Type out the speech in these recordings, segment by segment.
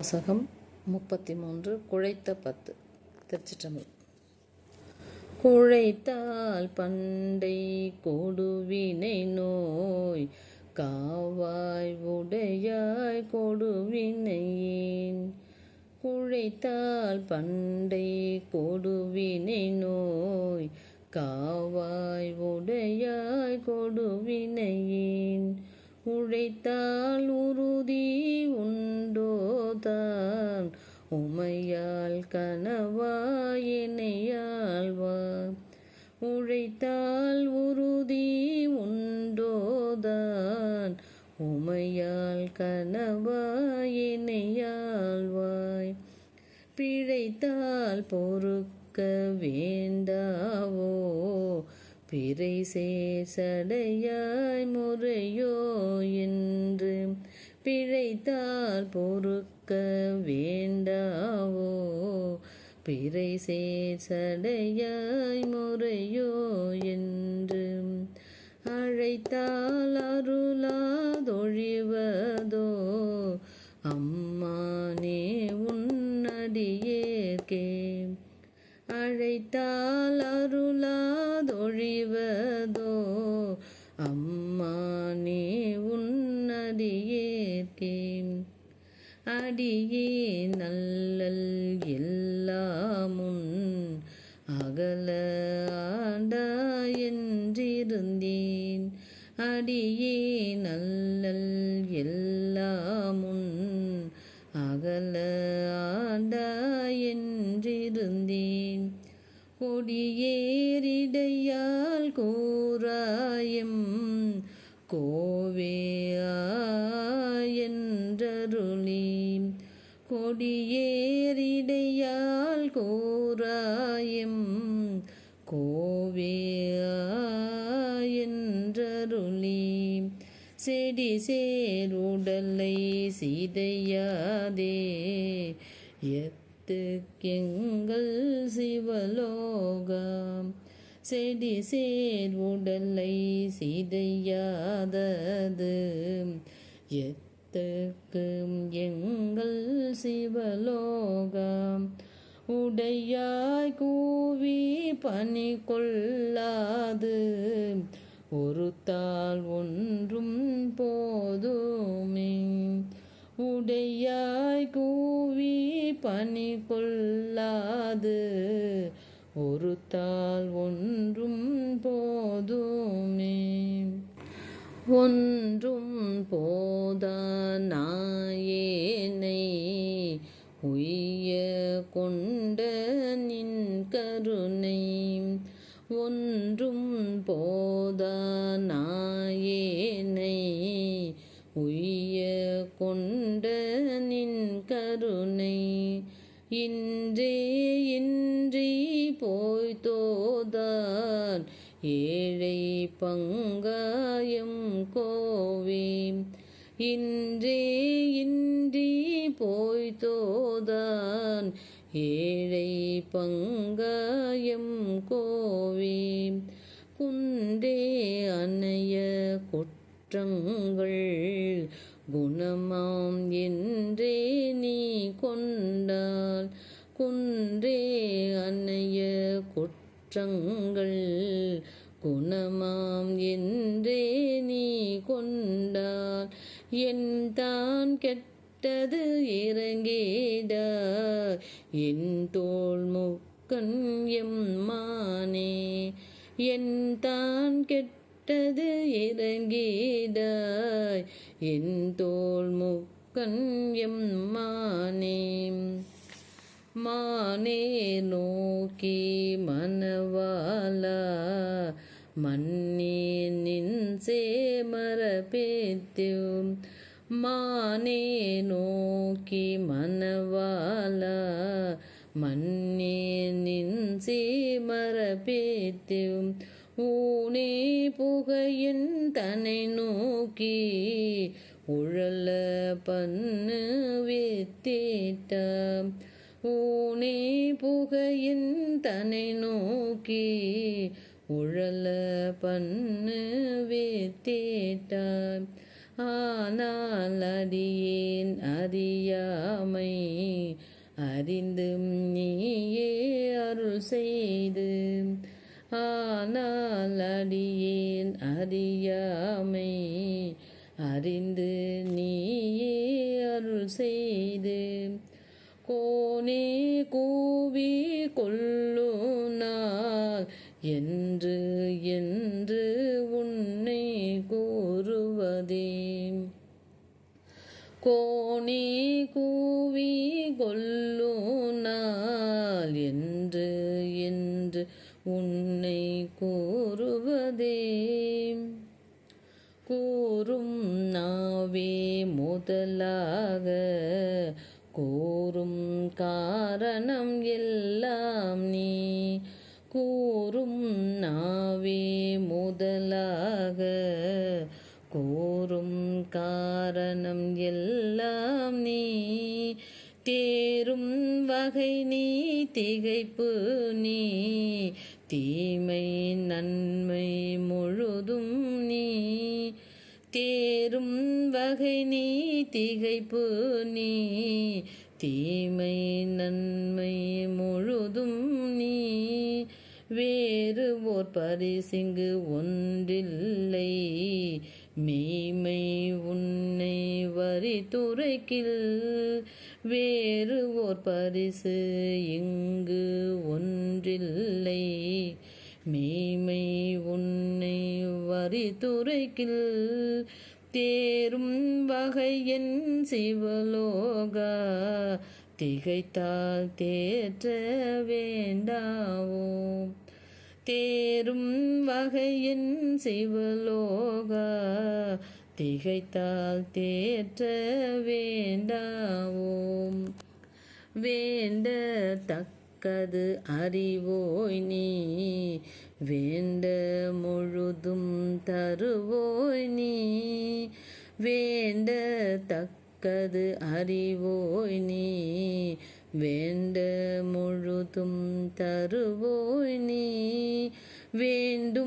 வாசகம் முப்பத்தி மூன்று குழைத்த பத்து திருச்சிற்றம்பலம். குழைத்தால் பண்டை கொடுவினை நோய் காவாய் உடையாய் கொடுவினையேன் குழைத்தால் பண்டை கொடுவினை நோய் காவாய் உடையாய் கொடுவினையேன் உழைத்தால் உறுதி தான். உமையால் கனவாயினையாழ்வார் உழைத்தால் உறுதி உண்டோதான் உமையால் கனவாயினையாழ்வாய் பிழைத்தால் பொறுக்க வேண்டாவோ. பிறை சேசடையாய் முறையோ என்று பிழைத்தால் பொறுக்க வேண்டாவோ? பிறை சேசடையாய் முறையோ என்று அழைத்தால் அருளாதொழிவதோ? அம்மானே உன்னடியேற்கே அழைத்தால் அருளாதொழிவதோ? அம்மானே உன்னடியேற்கே அடியே நல்லல் எல்லாமுன் அகல ஆண்டாயென்றிருந்தேன். அடியே நல்லல் எல்லாமுன் அகல ஆண்டாயென்றிருந்தேன். கொடியேறிடையால் கூறாயம் கோவேயன்றருளி கொடியேறிடையால் கோராயம் கோவேயன்றருளி செடி சேருடலை சிதையாதே எத்துக்கெங்கள் சிவலோகம். செடி சேர் உடலை சிதையாதது. எத்துக்கும் எங்கள் சிவலோகம் உடையாய் கூவி பணி கொள்ளாது ஒரு தாள் ஒன்றும் போதுமே. உடையாய் கூவி பணி கொள்ளாது ஒரு தாள் ஒன்றும் போதுமே. ஒன்றும் போதா நாயேனை உய்ய கொண்ட நின் கருணை. ஒன்றும் போதா நாயேனை உய்ய கொண்ட நின் கருணை. இன்றே இன்றி போய் தோதான் ஏழை பங்காயம் கோவே இன்றே இன்றி போய் தோதான் ஏழை பங்காயம் கோவே குன்றே அணைய குற்றங்கள் குணமாம் என்றே நீ கொண்டால் குன்றே அன்னைய குற்றங்கள். குணமாம் என்றே நீ கொண்டால் என் தான் கெட்டது இறங்கேடா என் தோல் முக்கன் எம்மானே என் தான் கெட்டது இறங்கேடாய். என் தோல் முக்கன் எம் மானே. மானே நோக்கி மனவாலா மன்னே நின் சேமர மானே நோக்கி மனவாலா மன்னே நின் சேமர ஊனே புகையின் தன்னை நோக்கி உழல பண்ணு வித்தேட்டாம் ஊனே புகையின் தன்னை நோக்கி உழல பண்ணு வித்தேட்டாம் ஆனால் அடியேன் அறியாமை அறிந்தும் நீயே அருள் செய்து ஆனால் அடியேன் அறியாமை. அறிந்து நீயே அருள் செய்து. கோனே கூவி கொள்ளு நாள் என்று என்று உன்னை கூறுவதே. கோணி கூவி கொல்லு நாள் என்று என்று உன்னை கூறுவதே. கூறும் நாவே முதலாக. கூறும் காரணம் எல்லாம் நீ. கூறும் நாவே முதலாக. கூறும் காரணம் எல்லாம் நீ. தேரும் வகை நீ திகைப்பு நீ. தீமை நன்மை முழுதும் நீ. தேரும் வகை நீ திகைப்பு நீ. தீமை நன்மை முழுதும் நீ. வேறு ஓர் பரிசிங்கு ஒன்றில்லை. மெய்மை உன்னை வரி துறைக்கில் வேறு ஓர் பரிசு இங்கு ஒன்றில்லை. மெய்மை உன்னை வரி துறைக்கில் தேரும் வகையின் சிவலோகா திகைத்தால் தேற்ற வேண்டாவோ? தேரும் வகையின் சிவலோகா திகைத்தால் தேற்ற வேண்டாவோம். வேண்ட தக்கது அறிவோய் நீ வேண்ட முழுதும் தருவோய் நீ வேண்ட தக்கது அறிவோய் நீ வேண்ட முழுதும் தருவோய் நீ வேண்டும்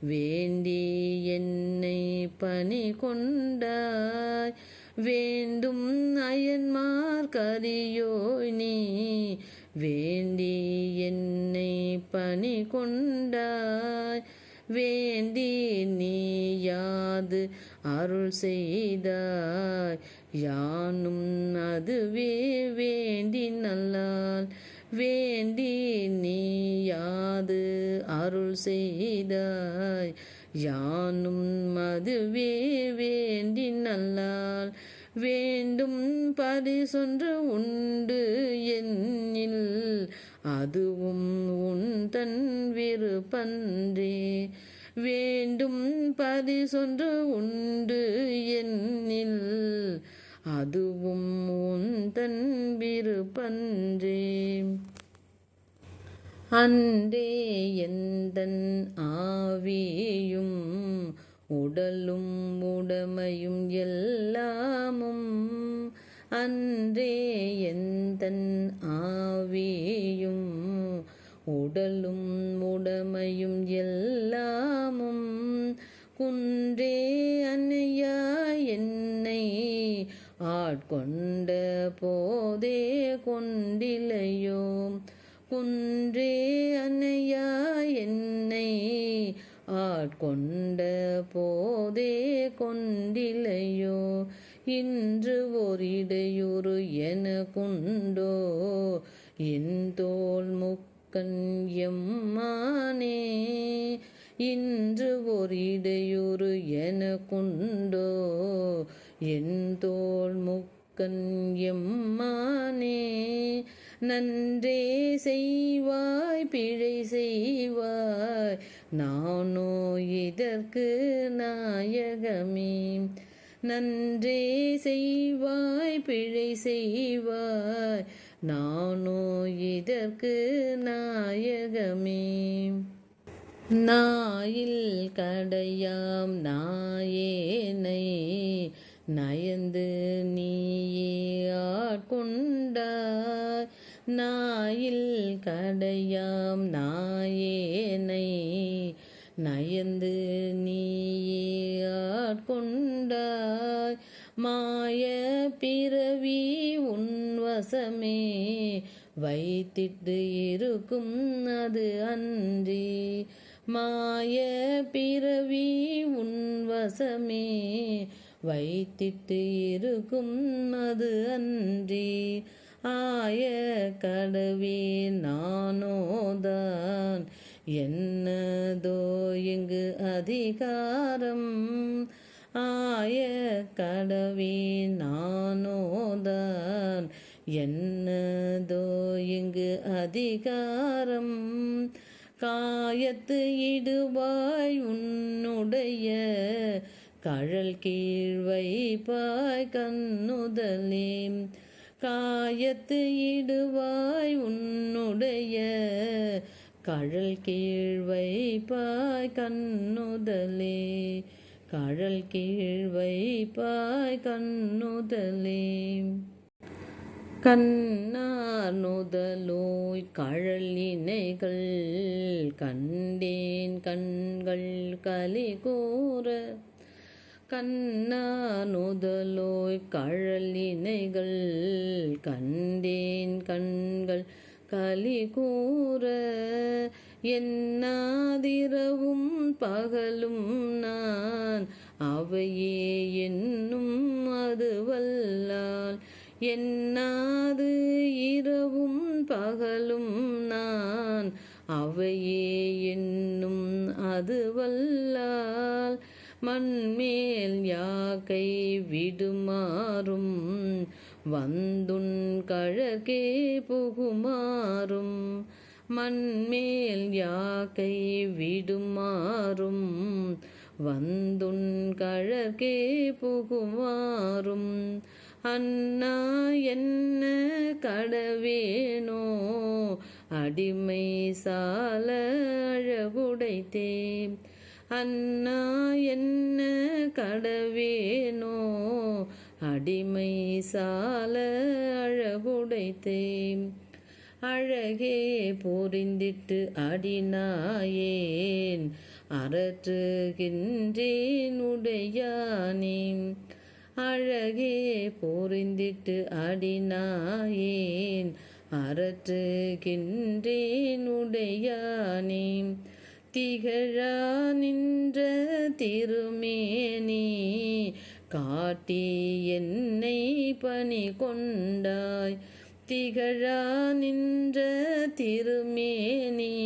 வேண்டி என்னை பணி கொண்டாய் வேண்டும் அயன்மார் கரியோய் நீ. வேண்டி என்னை பணி கொண்டாய் வேண்டி நீ யாது அருள் செய்தாய். யானும் அதுவே வேண்டி நல்லால். வேண்டி நீ யாது அருள் செய்தாய். யானும் மதுவே வேண்டி நல்லால். வேண்டும் பரிசொன்று உண்டு என்னில் அதுவும் உன் தன் விருப்பன்றே. வேண்டும் பரிசொன்று உண்டு என்னில் அதுவும் உன் தன் விருப்பன்றே. அன்றே எந்தன் ஆவியும் உடலும் உடமையும் எல்லாமும் அன்றே எந்தன் ஆவியும் உடலும் உடமையும் எல்லாமும் குன்றே அன்னையா என்னை ஆட்கொண்ட போதே கொண்டிலையோ குன்றே அன்னையா என்னை ஆட்கொண்ட போதே கொண்டிலையோ இன்று ஓரிடையூறு எனக்குண்டோ? என் தோல் முக்கன் எம்மானே இன்று ஓரிடையூறு எனக்குண்டோ? என் தோல் முக்கன் எம்மானே நன்றே செய்வாய் பிழை செய்வாய். நானோ இதற்கு நாயகமே. நன்றே செய்வாய் பிழை செய்வாய். நானோ இதற்கு நாயகமே. நாயில் கடையாம் நாயேனை நயந்து நீயே ஆட்கொண்டாய். நாயில் கடையாம் நாயேனை. நயந்து நீயே ஆட்கொண்டாய். மாய பிறவி உன்வசமே. வைத்திட்டு இருக்கும் அது அன்றி. மாய பிறவி உன்வசமே. வைத்திட்டு இருக்கும் அது அன்றி. ஆய கடவே நானோதான். என்னதோ இங்கு அதிகாரம்? ஆய கடவே நானோதான். என்னதோ இங்கு அதிகாரம்? காயத்து இடுவாய் உன்னுடைய கழல் கீழ் வைப்பாய் கண்ணுதலே காயத்து இடுவாய் உன்னுடைய கழல் கீழ் வைப்பாய் கண்ணுதலே. கழல் கீழ் வைப்பாய் கண்ணுதலே. கண்ணார் நுதலோய் கழலினைகள் கண்டேன் கண்கள் கலி கூற கண்ணானுதலோய் கழலினைகள் கண்டேன் கண்கள் கலி கூற என்னாதிரவும் பகலும் நான். அவையே என்னும் அதுவல்லால் என்னாது இரவும் பகலும் நான். அவையே என்னும் அதுவல்லால் மண்மேல் யாக்கை விடுமாறும் வந்துன் கழகே புகுமாறும் மண்மேல் யாக்கை விடுமாறும் வந்துன் கழகே புகுமாறும் அண்ணா என்ன கடவேனோ அடிமை சால அழகுடைத்தேன். அண்ணா என்ன கடவேனோ? அடிமை சால அழகுடைத்தே அழகே பொறிந்திட்டு அடினாயேன். அரற்றுகின்றேன் உடையானே. அழகே பொறிந்திட்டு அடினாயேன். அரற்றுகின்றேன் உடையானே. திகழா நின்ற திருமேனி காட்டி என்னை பணி கொண்டாய். திகழா நின்ற திருமேனி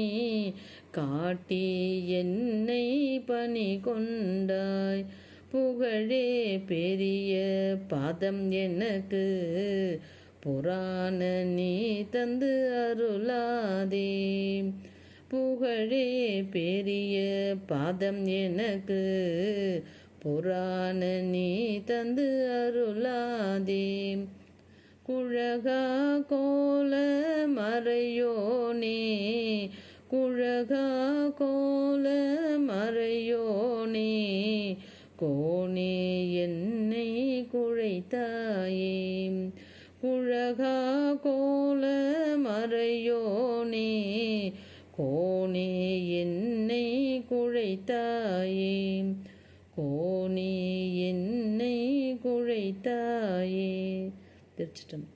காட்டி என்னை பணி கொண்டாய். புகழே பெரிய பாதம் எனக்கு புராண நீ தந்து அருளாதே. புகழே பெரிய பாதம் எனக்கு. புராண நீ தந்து அருளாதே. குழகா கோல மறையோனே. குழகா கோல மறையோனே. கோணே என்னை குழைத்தாயே. குழகா கோல மறையோனே. கோணே என்னை குழைத்தாயே. கோணே என்னை குழைத்தாயே. திருச்சிட்டம்